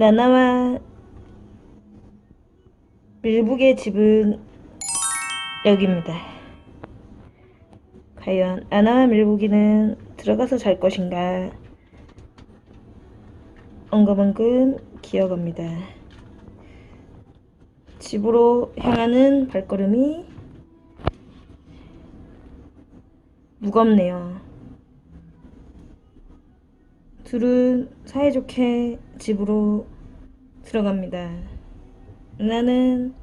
나나와 밀북의 집은 여기입니다. 과연 나나와 밀북이는 들어가서 잘 것인가? 엉금엉금 기어갑니다. 집으로 향하는 발걸음이 무겁네요. 둘은 사이좋게 집으로 들어갑니다. 나는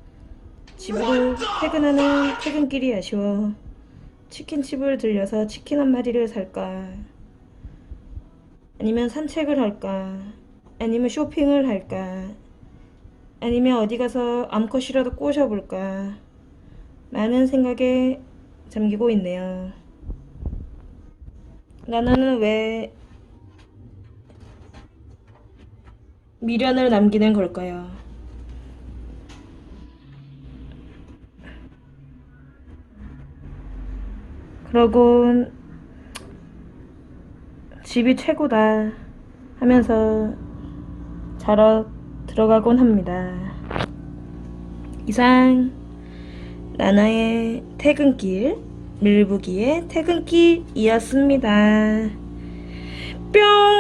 집으로 퇴근하는 퇴근길이 아쉬워 치킨집을 들려서 치킨 한 마리를 살까? 아니면 산책을 할까? 아니면 쇼핑을 할까? 아니면 어디 가서 암컷이라도 꼬셔볼까? 많은 생각에 잠기고 있네요. 나나는 왜 미련을 남기는 걸까요? 그러곤 집이 최고다 하면서 자러 들어가곤 합니다. 이상 나나의 퇴근길, 밀부기의 퇴근길이었습니다. 뿅!